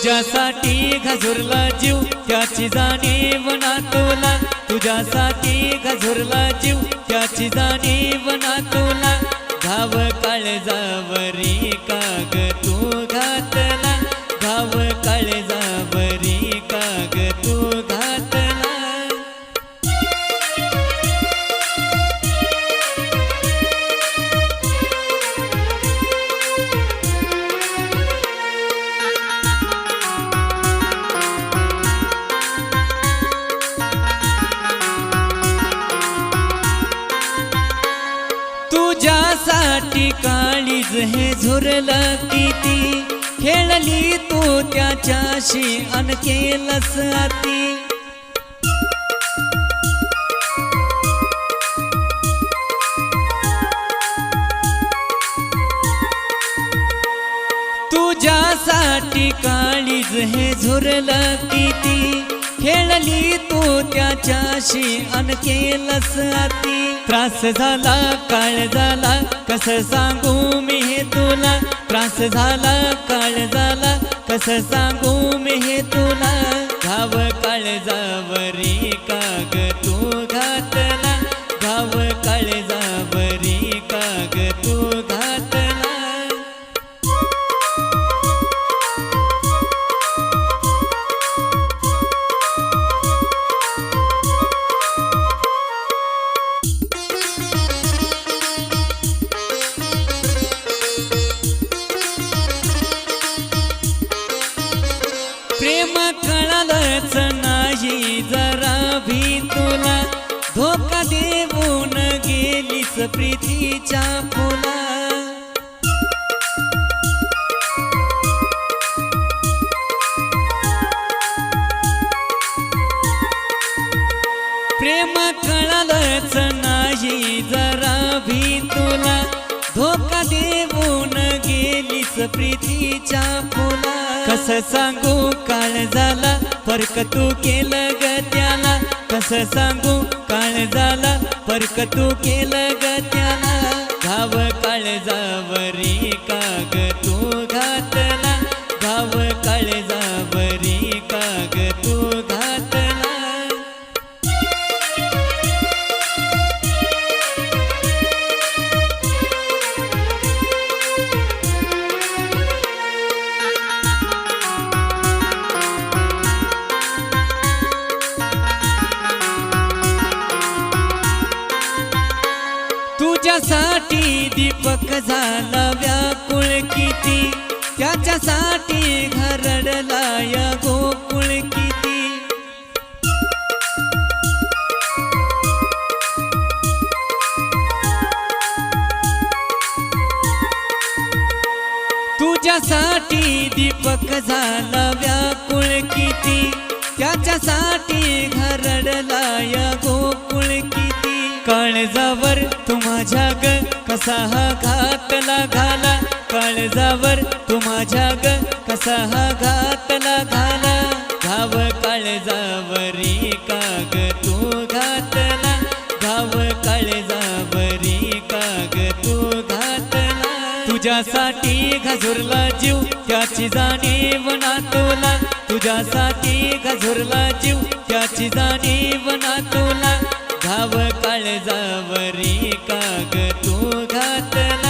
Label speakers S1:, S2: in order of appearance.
S1: तुझ्यासाठी घझुरला जीव त्याची जाणीव ना तुला. तुझ्यासाठी घझुरला जीव त्याची जाणीव ना तुला. घाव काळजावरी काग तू? तुझ्यासाठी काळीज हे झुरलं किती? खेळली तू त्याच्याशी अन केलंस अती. तुझ्यासाठी काळीज हे झुरलं किती? खेळली तू त्याच्याशी अन लस अती. त्रास झाला काळ झाला कस सांगू मी हे तुला? त्रास झाला काळ झाला कस सांगू मी हे तुला? घाव धोका देऊन गेलीस प्रीतीच्या फुला. प्रेम कळालच नाही जरा भी तुला. धोका देऊन गेलीस प्रीतीच्या फुला. कस सांगू काळ झाला फरक तू केलं ग कस सांगू? काळ झाला फरक तू केलं ग त्याला. त्याच्यासाठी दीपक झाला व्याकुळ किती त्याच्यासाठी घरडला या गोकुळ किती तुझ्यासाठी दीपक झाला व्याकुळ किती त्याच्यासाठी घरडला या गोकुळ किती काळजावर तू माझ्या ग कसा हा घातला घाला काळजावर तू माझ्या ग कसा हा घातला घाला घाव काळजावरी काग तू घातला? घाव काळजावरी काग तू घातला? तुझ्यासाठी घझुरला जीव त्याची जाणीव ना तुला. तुझ्यासाठी घझुरला जीव त्याची जाणीव ना तुला. धाव काळ जावरी काग तू घातला.